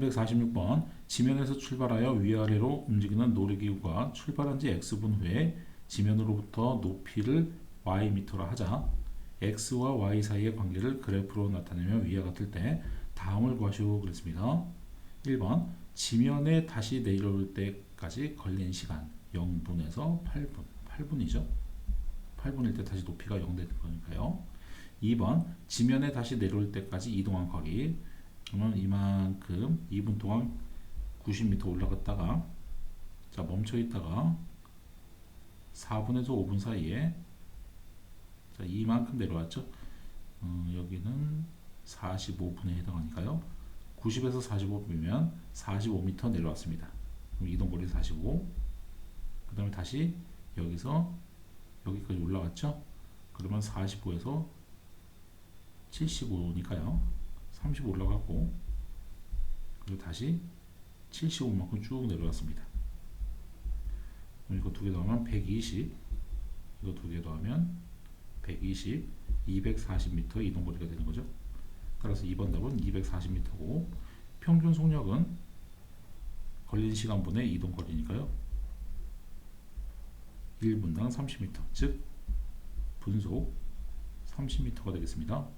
1146번 지면에서 출발하여 위아래로 움직이는 놀이기구가 출발한 지 x분 후에 지면으로부터 높이를 ym라 하자 x와 y 사이의 관계를 그래프로 나타내며 위와 같을 때 다음을 구하시오 그랬습니다. 1번 지면에 다시 내려올 때까지 걸린 시간 0분에서 8분 8분이죠. 8분일 때 다시 높이가 0 되는 거니까요. 2번 지면에 다시 내려올 때까지 이동한 거리 그러면 이만큼 2분 동안 90m 올라갔다가 자 멈춰 있다가 4분에서 5분 사이에 자 이만큼 내려왔죠. 어, 여기는 45분에 해당하니까요. 90에서 45분이면 45m 내려왔습니다. 그럼 이동 거리 45. 그 다음에 다시 여기서 여기까지 올라갔죠. 그러면 45에서 75니까요. 30 올라가고 그리고 다시 75만큼 쭉 내려왔습니다. 그럼 이거 두 개 더하면 120 이거 두 개 더하면 120 240m 이동 거리가 되는 거죠. 따라서 2번 답은 240m고 평균 속력은 걸린 시간분의 이동 거리니까요. 1분당 30m 즉 분속 30m가 되겠습니다.